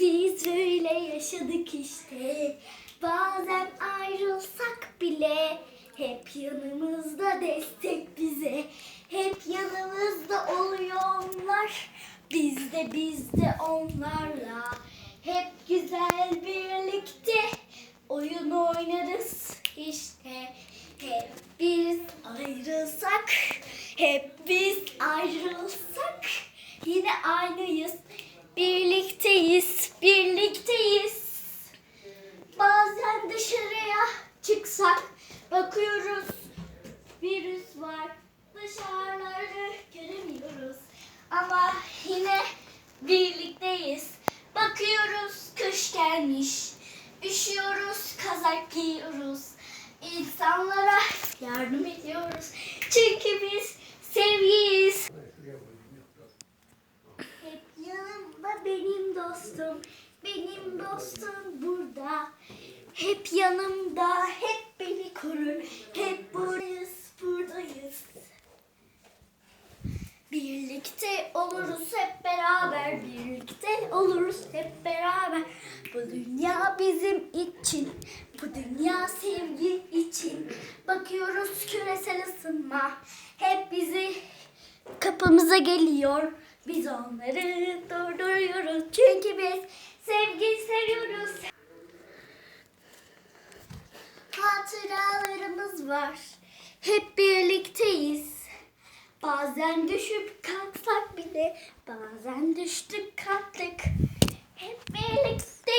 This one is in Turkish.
Biz öyle yaşadık işte. Bazen ayrılsak bile hep yanımızda destek bize. Hep yanımızda oluyor onlar. Biz de biz de onlarla. Hep güzel birlikte oyun oynarız işte. Hep biz ayrılsak, hep biz ayrılsak yine aynıyız. Birlikteyiz, birlikteyiz. Bazen dışarıya çıksak bakıyoruz virüs var. Dışarıları göremiyoruz. Ama yine birlikteyiz. Bakıyoruz kış gelmiş. Üşüyoruz, kazak giyiyoruz. İnsanlara yardım ediyoruz. Çünkü biz sevgiyiz. Hep yanımda benim dostum. Benim dostum burada. Hep yanımda, hep beni korur. Hep buradayız, buradayız. Birlikte oluruz hep beraber. Birlikte oluruz hep beraber. Bu dünya bizim için. Bu dünya sevgi için. Bakıyoruz küresel ısınma. Hep bizi kapımıza geliyor. Biz onları durduruyoruz. Çünkü biz sevgi seviyoruz. Hatıralarımız var. Hep birlikteyiz. Bazen düşüp kalksak bile bazen düştük kalktık. Hep birlikte